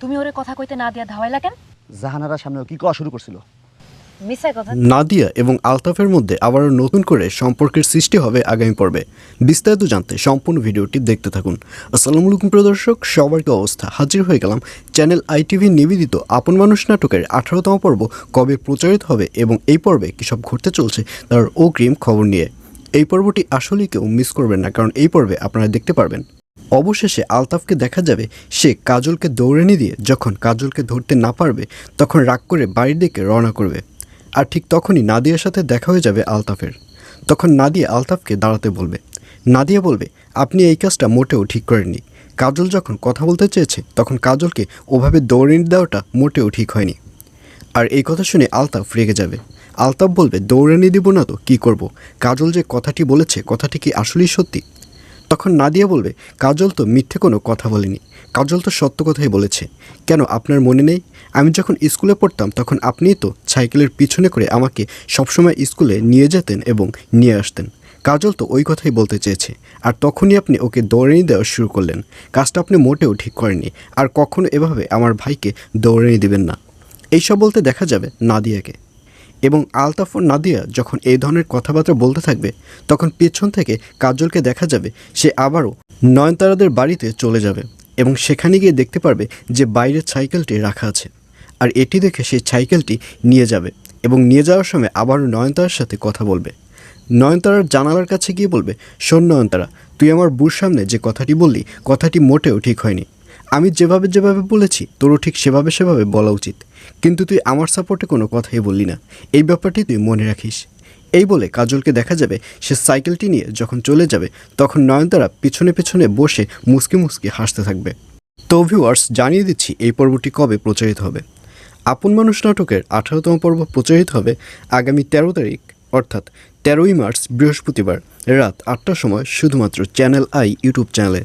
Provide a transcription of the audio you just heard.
তুমি ওরে কথা কইতে না দিয়া ধাওয়াইলা কেন? জাহানারার সামনে কি কওয়া শুরু করছিল? কথা। নাদিয়া এবং আলতাফের মধ্যে আবারও নতুন করে সম্পর্কের সৃষ্টি হবে আগামী পর্বে। বিস্তারিত জানতে সম্পূর্ণ ভিডিওটি দেখতে থাকুন। আসসালামু আলাইকুম প্রিয় দর্শক সবার কি অবস্থা হাজির হয়ে গেলাম চ্যানেল আইটিভি নিবেদিত আপন মানুষ নাটকের আঠারোতম পর্ব কবে প্রচারিত হবে এবং এই পর্বে কী সব ঘটতে চলছে তার অগ্রিম খবর নিয়ে। এই পর্বটি আসলেই কেউ মিস করবেন না কারণ এই পর্বে আপনারা দেখতে পারবেন। অবশেষে আলতাফকে দেখা যাবে সে কাজলকে দৌড়ানি দিয়ে যখন কাজলকে ধরতে না পারবে, তখন রাগ করে বাড়ির দিকে রওনা করবে। আর ঠিক তখনই নাদিয়ার সাথে দেখা হয়ে যাবে আলতাফের। তখন নাদিয়া আলতাফকে দাঁড়াতে বলবে। নাদিয়া বলবে, আপনি এই কাজটা মোটেও ঠিক করেননি। কাজল যখন কথা বলতে চেয়েছে, তখন কাজলকে ওভাবে দৌড়ানি দেওয়াটা মোটেও ঠিক হয়নি। আর এই কথা শুনে আলতাফ রেগে যাবে। আলতাফ বলবে, দৌড়ানি দিব না তো, কী করব? কাজল যে কথাটি বলেছে, কথাটি কি আসলেই সত্যি? তখন নাদিয়া বলবে, কাজল তো মিথ্যে কোনো কথা বলেনি। কাজল তো সত্য কথাই বলেছে। কেন আপনার মনে নেই? আমি যখন স্কুলে পড়তাম তখন আপনিই তো সাইকেলের পিছনে করে আমাকে সবসময় স্কুলে নিয়ে যেতেন এবং নিয়ে আসতেন। কাজল তো ওই কথাই বলতে চেয়েছে। আর তখনই আপনি ওকে দৌড়ানি দেওয়া শুরু করলেন। কাজটা আপনি মোটেও ঠিক করেননি। আর কখনো এভাবে আমার ভাইকে দৌড়ানি দিবেন না। এইসব বলতে দেখা যাবে নাদিয়াকে। এবং আলতাফ ও নাদিয়া যখন এই ধরনের কথাবার্তা বলতে থাকবে, তখন পেছন থেকে কাজলকে দেখা যাবে, সে আবারও নয়নতারাদের বাড়িতে চলে যাবে এবং সেখানে গিয়ে দেখতে পারবে যে বাইরের সাইকেলটি রাখা আছে। আর এটি দেখে সেই সাইকেলটি নিয়ে যাবে এবং নিয়ে যাওয়ার সময় আবারও নয়নতারার সাথে কথা বলবে। নয়নতারার জানালার কাছে গিয়ে বলবে, শোন নয়নতারা, তুই আমার বুর সামনে যে কথাটি বললি, কথাটি মোটেও ঠিক হয়নি। আমি যেভাবে যেভাবে বলেছি, তোরও ঠিক সেভাবে সেভাবে বলা উচিত। কিন্তু তুই আমার সাপোর্টে কোনো কথাই বললি না। এই ব্যাপারটি তুই মনে রাখিস। এই বলে কাজলকে দেখা যাবে, সে সাইকেলটি নিয়ে যখন চলে যাবে, তখন নয়নতারা পিছনে পিছনে বসে মুসকি মুসকি হাসতে থাকবে। তো ভিউয়ার্স জানিয়ে দিচ্ছি এই পর্বটি কবে প্রচারিত হবে। আপন মানুষ নাটকের আঠারোতম পর্ব প্রচারিত হবে আগামী তেরো তারিখ, অর্থাৎ তেরোই মার্চ, বৃহস্পতিবার, রাত আটটার সময়, শুধুমাত্র চ্যানেল আই ইউটিউব চ্যানেলে